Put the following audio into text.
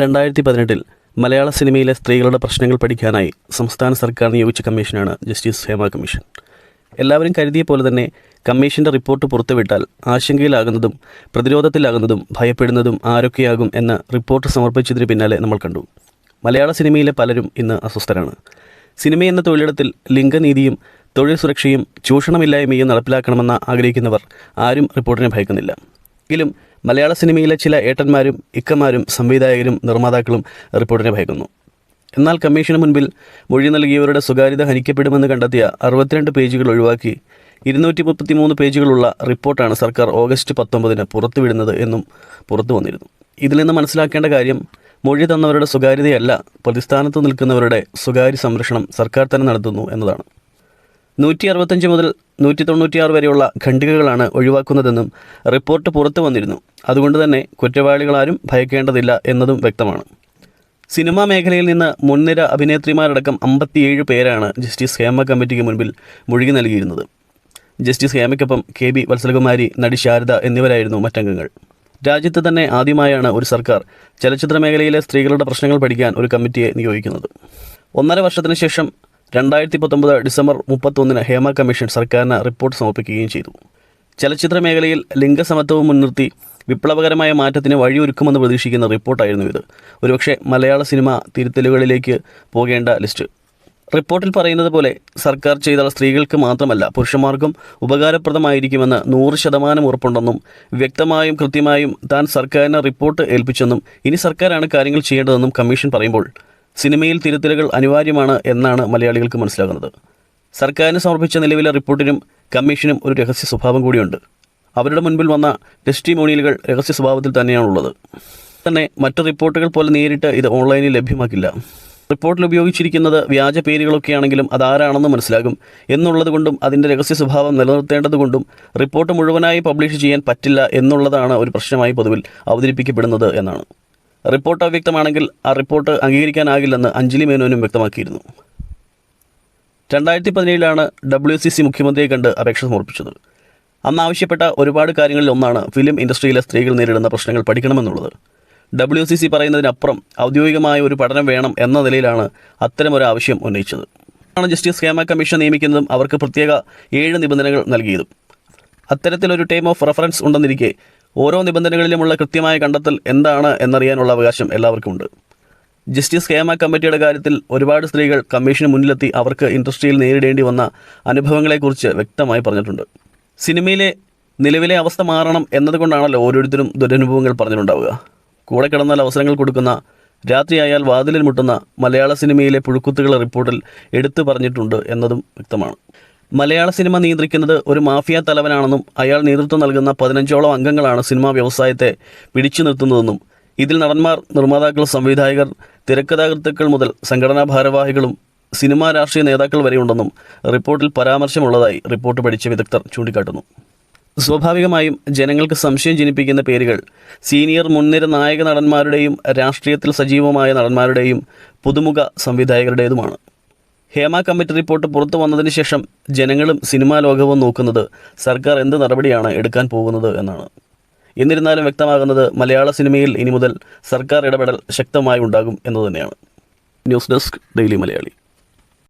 രണ്ടായിരത്തി പതിനെട്ടിൽ മലയാള സിനിമയിലെ സ്ത്രീകളുടെ പ്രശ്നങ്ങൾ പഠിക്കാനായി സംസ്ഥാന സർക്കാർ നിയോഗിച്ച കമ്മീഷനാണ് ജസ്റ്റിസ് ഹേമ കമ്മീഷൻ. എല്ലാവരും കരുതിയ പോലെ തന്നെ കമ്മീഷന്റെ റിപ്പോർട്ട് പുറത്തുവിട്ടാൽ ആശങ്കയിലാകുന്നതും പ്രതിരോധത്തിലാകുന്നതും ഭയപ്പെടുന്നതും ആരൊക്കെയാകും എന്ന റിപ്പോർട്ട് സമർപ്പിച്ചതിന് പിന്നാലെ നമ്മൾ കണ്ടു. മലയാള സിനിമയിലെ പലരും ഇന്ന് അസ്വസ്ഥരാണ്. സിനിമ എന്ന തൊഴിലിടത്തിൽ ലിംഗനീതിയും തൊഴിൽ സുരക്ഷയും ചൂഷണമില്ലായ്മയും നടപ്പിലാക്കണമെന്ന് ആഗ്രഹിക്കുന്നവർ ആരും റിപ്പോർട്ടിനെ ഭയക്കുന്നില്ല. എങ്കിലും മലയാള സിനിമയിലെ ചില ഏട്ടന്മാരും ഇക്കമാരും സംവിധായകരും നിർമ്മാതാക്കളും റിപ്പോർട്ടിനെ ഭയക്കുന്നു. എന്നാൽ കമ്മീഷന് മുൻപിൽ മൊഴി നൽകിയവരുടെ സ്വകാര്യത ഹനിക്കപ്പെടുമെന്ന് കണ്ടെത്തിയ അറുപത്തിരണ്ട് പേജുകൾ ഒഴിവാക്കി ഇരുന്നൂറ്റി മുപ്പത്തിമൂന്ന് പേജുകളുള്ള റിപ്പോർട്ടാണ് സർക്കാർ ഓഗസ്റ്റ് പത്തൊമ്പതിന് പുറത്തുവിടുന്നത് എന്നും പുറത്തു വന്നിരുന്നു. ഇതിൽ നിന്ന് മനസ്സിലാക്കേണ്ട കാര്യം മൊഴി തന്നവരുടെ സ്വകാര്യതയല്ല പ്രതിസ്ഥാനത്ത് നിൽക്കുന്നവരുടെ സ്വകാര്യ സംരക്ഷണം സർക്കാർ തന്നെ നടത്തുന്നു എന്നതാണ്. നൂറ്റി അറുപത്തഞ്ച് മുതൽ നൂറ്റി തൊണ്ണൂറ്റിയാറ് വരെയുള്ള ഖണ്ഡികകളാണ് ഒഴിവാക്കുന്നതെന്നും റിപ്പോർട്ട് പുറത്തു വന്നിരുന്നു. അതുകൊണ്ട് തന്നെ കുറ്റവാളികളാരും ഭയക്കേണ്ടതില്ല എന്നതും വ്യക്തമാണ്. സിനിമാ മേഖലയിൽ നിന്ന് മുൻനിര അഭിനേത്രിമാരടക്കം അമ്പത്തിയേഴ് പേരാണ് ജസ്റ്റിസ് ഹേമ കമ്മിറ്റിക്ക് മുൻപിൽ മൊഴികി നൽകിയിരുന്നത്. ജസ്റ്റിസ് ഹേമയ്ക്കൊപ്പം കെ ബി വത്സലകുമാരി നടി ശാരദ എന്നിവരായിരുന്നു മറ്റംഗങ്ങൾ. രാജ്യത്ത് തന്നെ ആദ്യമായാണ് ഒരു സർക്കാർ ചലച്ചിത്ര മേഖലയിലെ സ്ത്രീകളുടെ പ്രശ്നങ്ങൾ പഠിക്കാൻ ഒരു കമ്മിറ്റിയെ നിയോഗിക്കുന്നത്. ഒന്നര വർഷത്തിന് ശേഷം രണ്ടായിരത്തി പത്തൊമ്പത് ഡിസംബർ മുപ്പത്തൊന്നിന് ഹേമ കമ്മീഷൻ സർക്കാരിന് റിപ്പോർട്ട് സമർപ്പിക്കുകയും ചെയ്തു. ചലച്ചിത്ര മേഖലയിൽ ലിംഗസമത്വവും മുൻനിർത്തി വിപ്ലവകരമായ മാറ്റത്തിന് വഴിയൊരുക്കുമെന്ന് പ്രതീക്ഷിക്കുന്ന റിപ്പോർട്ടായിരുന്നു ഇത്. ഒരുപക്ഷെ മലയാള സിനിമ തിരുത്തലുകളിലേക്ക് പോകേണ്ട ലിസ്റ്റ്. റിപ്പോർട്ടിൽ പറയുന്നത് പോലെ സർക്കാർ ചെയ്ത സ്ത്രീകൾക്ക് മാത്രമല്ല പുരുഷന്മാർക്കും ഉപകാരപ്രദമായിരിക്കുമെന്ന് നൂറ് ശതമാനം ഉറപ്പുണ്ടെന്നും വ്യക്തമായും കൃത്യമായും താൻ സർക്കാരിന് റിപ്പോർട്ട് ഏൽപ്പിച്ചെന്നും ഇനി സർക്കാരാണ് കാര്യങ്ങൾ ചെയ്യേണ്ടതെന്നും കമ്മീഷൻ പറയുമ്പോൾ സിനിമയിൽ തിരുത്തലുകൾ അനിവാര്യമാണ് എന്നാണ് മലയാളികൾക്ക് മനസ്സിലാകുന്നത്. സർക്കാരിന് സമർപ്പിച്ച നിലവിലെ റിപ്പോർട്ടിനും കമ്മീഷനും ഒരു രഹസ്യ സ്വഭാവം കൂടിയുണ്ട്. അവരുടെ മുൻപിൽ വന്ന ടെസ്റ്റിമോണിയലുകൾ രഹസ്യ സ്വഭാവത്തിൽ തന്നെയാണുള്ളത്. തന്നെ മറ്റു റിപ്പോർട്ടുകൾ പോലെ നേരിട്ട് ഇത് ഓൺലൈനിൽ ലഭ്യമാക്കില്ല. റിപ്പോർട്ടിൽ ഉപയോഗിച്ചിരിക്കുന്നത് വ്യാജ പേരുകളൊക്കെയാണെങ്കിലും അതാരാണെന്ന് മനസ്സിലാകും. എന്നുള്ളതുകൊണ്ടും അതിന്റെ രഹസ്യ സ്വഭാവം നിലനിർത്തേണ്ടതുകൊണ്ടും റിപ്പോർട്ട് മുഴുവനായി പബ്ലിഷ് ചെയ്യാൻ പറ്റില്ല എന്നുള്ളതാണ് ഒരു പ്രശ്നമായി പൊതുവിൽ അവതരിപ്പിക്കപ്പെടുന്നത് എന്നാണ്. റിപ്പോർട്ട് അവ്യക്തമാണെങ്കിൽ ആ റിപ്പോർട്ട് അംഗീകരിക്കാനാകില്ലെന്ന് അഞ്ജലി മേനോനും വ്യക്തമാക്കിയിരുന്നു. രണ്ടായിരത്തി പതിനേഴിലാണ് ഡബ്ല്യു സി സി മുഖ്യമന്ത്രിയെ കണ്ട് അപേക്ഷ സമർപ്പിച്ചത്. അന്ന് ആവശ്യപ്പെട്ട ഒരുപാട് കാര്യങ്ങളിൽ ഒന്നാണ് ഫിലിം ഇൻഡസ്ട്രിയിലെ സ്ത്രീകൾ നേരിടുന്ന പ്രശ്നങ്ങൾ പഠിക്കണമെന്നുള്ളത്. ഡബ്ല്യു സി സി പറയുന്നതിനപ്പുറം ഔദ്യോഗികമായ ഒരു പഠനം വേണം എന്ന നിലയിലാണ് അത്തരമൊരു ആവശ്യം ഉന്നയിച്ചത്. ആണ് ജസ്റ്റിസ് ഹേമ കമ്മീഷൻ നിയമിക്കുന്നതും അവർക്ക് പ്രത്യേക ഏഴ് നിബന്ധനകൾ നൽകിയതും. അത്തരത്തിലൊരു ടൈം ഓഫ് റെഫറൻസ് ഉണ്ടെന്നിരിക്കെ ഓരോ നിബന്ധനകളിലുമുള്ള കൃത്യമായ കണ്ടെത്തൽ എന്താണ് എന്നറിയാനുള്ള അവകാശം എല്ലാവർക്കും ഉണ്ട് ജസ്റ്റിസ് ഹേമ കമ്മിറ്റിയുടെ കാര്യത്തിൽ ഒരുപാട് സ്ത്രീകൾ കമ്മീഷന് മുന്നിലെത്തി അവർക്ക് ഇൻഡസ്ട്രിയിൽ നേരിടേണ്ടി വന്ന അനുഭവങ്ങളെക്കുറിച്ച് വ്യക്തമായി പറഞ്ഞിട്ടുണ്ട്. സിനിമയിലെ നിലവിലെ അവസ്ഥ മാറണം എന്നതുകൊണ്ടാണല്ലോ ഓരോരുത്തരും ദുരനുഭവങ്ങൾ പറഞ്ഞിട്ടുണ്ടാവുക. കൂടെ കിടന്നാൽ അവസരങ്ങൾ കൊടുക്കുന്ന രാത്രിയായാൽ വാതിലിൽ മുട്ടുന്ന മലയാള സിനിമയിലെ പുഴുക്കുത്തുകളെ റിപ്പോർട്ടിൽ എടുത്തു പറഞ്ഞിട്ടുണ്ട് എന്നതും വ്യക്തമാണ്. മലയാള സിനിമ നിയന്ത്രിക്കുന്നത് ഒരു മാഫിയ തലവനാണെന്നും അയാൾ നേതൃത്വം നൽകുന്ന പതിനഞ്ചോളം അംഗങ്ങളാണ് സിനിമാ വ്യവസായത്തെ പിടിച്ചു നിർത്തുന്നതെന്നും ഇതിൽ നടന്മാർ നിർമ്മാതാക്കൾ സംവിധായകർ തിരക്കഥാകൃത്തുക്കൾ മുതൽ സംഘടനാ ഭാരവാഹികളും സിനിമാ രാഷ്ട്രീയ നേതാക്കൾ വരെയുണ്ടെന്നും റിപ്പോർട്ടിൽ പരാമർശമുള്ളതായി റിപ്പോർട്ട് പഠിച്ച വിദഗ്ധർ ചൂണ്ടിക്കാട്ടുന്നു. സ്വാഭാവികമായും ജനങ്ങൾക്ക് സംശയം ജനിപ്പിക്കുന്ന പേരുകൾ സീനിയർ മുൻനിര നായക നടന്മാരുടെയും രാഷ്ട്രീയത്തിൽ സജീവമായ നടന്മാരുടെയും പുതുമുഖ സംവിധായകരുടേതുമാണ്. ഹേമ കമ്മിറ്റി റിപ്പോർട്ട് പുറത്തു വന്നതിന് ശേഷം ജനങ്ങളും സിനിമാ ലോകവും നോക്കുന്നത് സർക്കാർ എന്ത് നടപടിയാണ് എടുക്കാൻ പോകുന്നത് എന്നാണ്. എന്നിരുന്നാലും വ്യക്തമാകുന്നത് മലയാള സിനിമയിൽ ഇനി മുതൽ സർക്കാർ ഇടപെടൽ ശക്തമായി ഉണ്ടാകും എന്നു തന്നെയാണ്. News desk daily Malayali.